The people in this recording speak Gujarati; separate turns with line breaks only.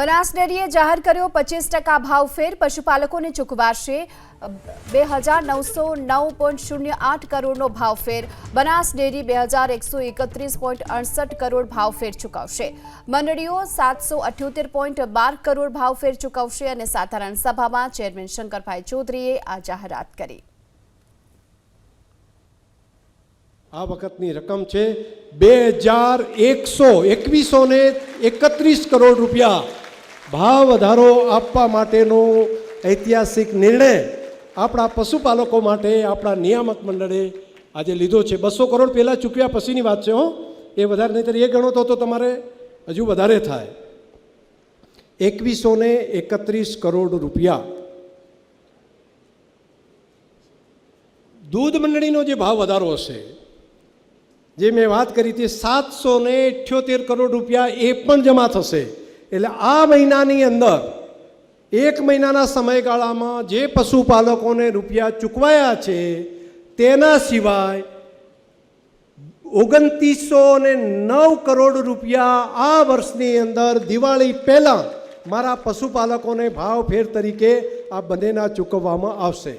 બનાસ ડેરીએ જાહેર કર્યો પચીસ ટકા ભાવ ફેર, પશુપાલકોને ચૂકવાશે બે હજાર નવસો નવ પોઈન્ટ શૂન્ય આઠ કરોડનો ભાવ ફેર. બનાસ ડેરી બે હજાર એકસો એકત્રીસ પોઈન્ટ અડસઠ કરોડ ભાવ ફેર ચૂકવશે. મંડળીઓ સાતસો અઠ્યોતેર પોઈન્ટ બાર કરોડ ભાવ ફેર ચૂકવશે અને સાધારણ સભામાં ચેરમેન શંકરભાઈ ચૌધરીએ આ જાહેરાત કરી.
આ વખતની રકમ છે બે હજાર એકસો એકવીસો ને એકત્રીસ કરોડ રૂપિયા. ભાવ વધારો આપવા માટેનો ઐતિહાસિક નિર્ણય આપણા પશુપાલકો માટે આપણા નિયામક મંડળે આજે લીધો છે. બસો કરોડ પહેલાં ચૂક્યા પછીની વાત છે હો. એ વધારે નહીંતર એ ગણો તો તમારે હજુ વધારે થાય. એકવીસો ને એકત્રીસ કરોડ રૂપિયા. દૂધ મંડળીનો જે ભાવ વધારો હશે, જે મેં વાત કરી હતી, સાતસો ને કરોડ રૂપિયા એ પણ જમા થશે. એટલે આ મહિનાની અંદર એક મહિનાના સમયગાળામાં જે પશુપાલકોને રૂપિયા ચૂકવાયા છે, તેના સિવાય ઓગણત્રીસો ને નવ કરોડ રૂપિયા આ વર્ષની અંદર દિવાળી પહેલાં મારા પશુપાલકોને ભાવ ફેર તરીકે આ બંનેના ચૂકવવામાં આવશે.